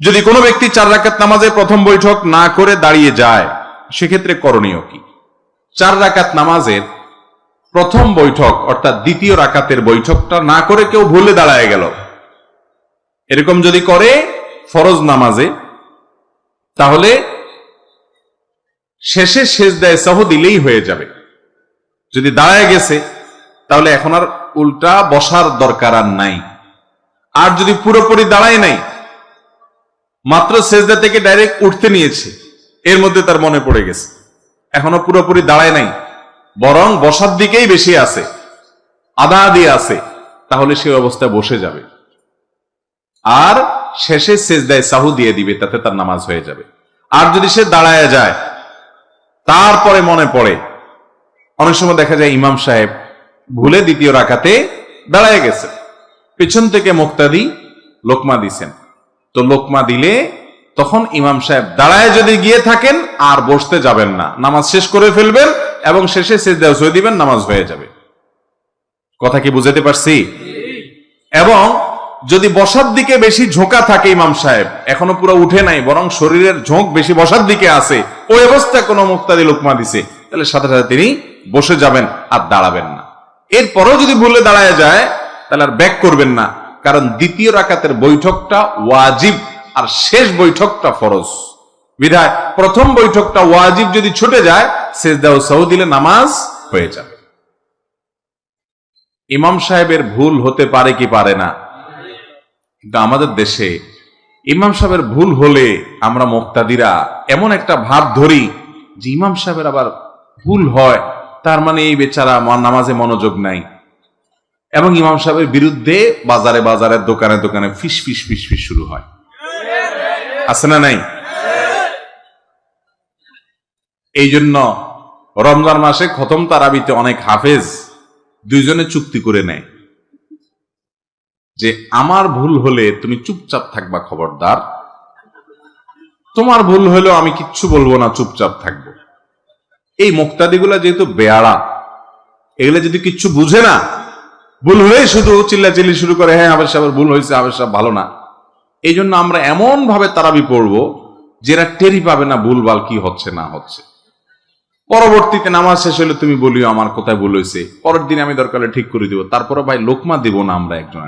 যদি কোনো ব্যক্তি চার রাকাত নামাজে প্রথম বৈঠক না করে দাঁড়িয়ে যায়, সেক্ষেত্রে করণীয় কি? চার রাকাত নামাজের প্রথম বৈঠক, অর্থাৎ দ্বিতীয় রাকাতের বৈঠকটা না করে কেউ ভুলে দাঁড়ায় গেল। এরকম যদি করে ফরজ নামাজে, তাহলে শেষে শেষ দেয় সহ দিলেই হয়ে যাবে। যদি দাঁড়ায় গেছে, তাহলে এখন আর উল্টা বসার দরকার আর নাই। আর যদি পুরোপুরি দাঁড়ায় নাই মাত্র সেজদা থেকে ডাইরেক্ট উঠতে নিয়েছে। এর মধ্যে তার মনে পড়ে গেছে। এখনও পুরোপুরি দাঁড়ায় নাই। বরং বসার দিকেই বেশি আছে। আদা আদি আছে। তাহলে সে অবস্থায় বসে যাবে। আর শেষে সেজদায় সাহু দিয়ে দিবে, তাতে তার নামাজ হয়ে যাবে। আর যদি সে দাঁড়ায় যায়, তারপরে মনে পড়ে। অনেক সময় দেখা যায় ইমাম সাহেব ভুলে দ্বিতীয় রাখাতে দাঁড়ায় গেছে পেছন থেকে মুক্তাদি লোকমা দিছেন। তো লোকমা দিলে তখন ইমাম সাহেব দাঁড়ায় যদি গিয়ে থাকেন, আর বসতে যাবেন না। নামাজ শেষ করে ফেলবেন এবং শেষে দেওয়া সই দিবেন, নামাজ হয়ে যাবে। কথা কি বুঝাতে পারছি? এবং যদি বসার দিকে বেশি ঝোঁকা থাকে ইমাম সাহেব, এখনও পুরো উঠে নাই, বরং শরীরের ঝোঁক বেশি বসার দিকে আছে, ওই অবস্থা কোনো মুক্তাদি লোকমা দিছে। তাহলে সাথে সাথে তিনি বসে যাবেন আর দাঁড়াবেন না। এরপরেও যদি ভুলে দাঁড়ায় যায়, তাহলে আর ব্যাক করবেন না। কারণ দ্বিতীয় রাকাতের বৈঠকটা ওয়াজিব আর শেষ বৈঠকটা ফরজ। বিধায় প্রথম বৈঠকটা ওয়াজিব যদি ছুটে যায় শেষ দেওয়া সহ দিলে নামাজ হয়ে যাবে। ইমাম সাহেবের ভুল হতে পারে কি পারে না? কিন্তু আমাদের দেশে ইমাম সাহেবের ভুল হলে আমরা মুক্তাদিরা এমন একটা ভাব ধরি যে ইমাম সাহেবের আবার ভুল হয়, তার মানে এই বেচারা নামাজে মনোযোগ নাই। এবং ইমাম সাহেবের বিরুদ্ধে বাজারে বাজারে, দোকানে দোকানে ফিস ফিস ফিস ফিস শুরু হয়। আছে না নাই? এই জন্য রমজান মাসে খতম তারাবিতে অনেক হাফেজ দুইজনে চুক্তি করে নেয়। যে আমার ভুল হলে তুমি চুপচাপ থাকবা, খবরদার। তোমার ভুল হলেও আমি কিচ্ছু বলব না, চুপচাপ থাকব। এই মুক্তাদিগুলা যেহেতু বেয়ারা এগুলো যদি কিচ্ছু বুঝে না ভুল হয়ে শুধু চিল্লা চিল্লি শুরু করে হ্যাঁ আবার সাহেব, ভুল হয়েছে, আবার সাহেব, ভালো না। এই জন্য আমরা এমন ভাবে তারাবি পড়ব, যেটা টেরি পাবে না ভুল বাল কি হচ্ছে, না হচ্ছে। পরবর্তীতে নামাজ শেষ হলে তুমি বলিও, আমার কোথায় ভুল হয়েছে? পরের দিন আমি দরকার ঠিক করে দিব। তারপরে ভাই লোকমা দিব না আমরা একজনের